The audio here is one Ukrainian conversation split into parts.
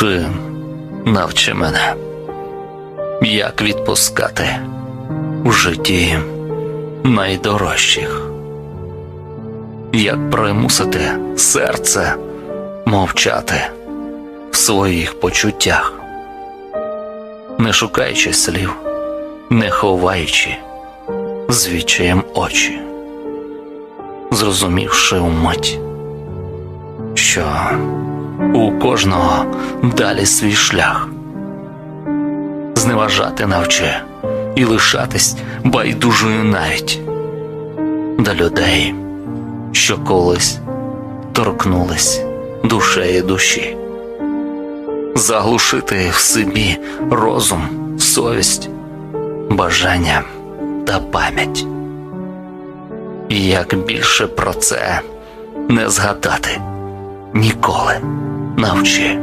Ти навчи мене, як відпускати у житті найдорожчих, як примусити серце мовчати в своїх почуттях, не шукаючи слів, не ховаючи звідчаєм очі, зрозумівши умить, що у кожного далі свій шлях, зневажати навчи і лишатись байдужою навіть до людей, що колись торкнулись душеї душі, заглушити в собі розум, совість, бажання та пам'ять. І як більше про це не згадати ніколи навчи.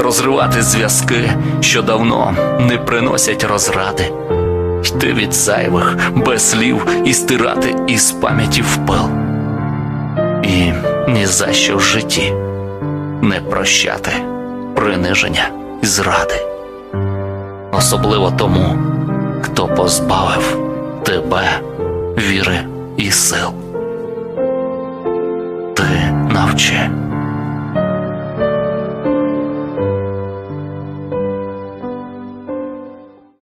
Розривати зв'язки, що давно не приносять розради, йти від зайвих без слів і стирати із пам'яті в пил. І ні за що в житті не прощати приниження і зради, особливо тому, хто позбавив тебе віри і сил. Ти навчи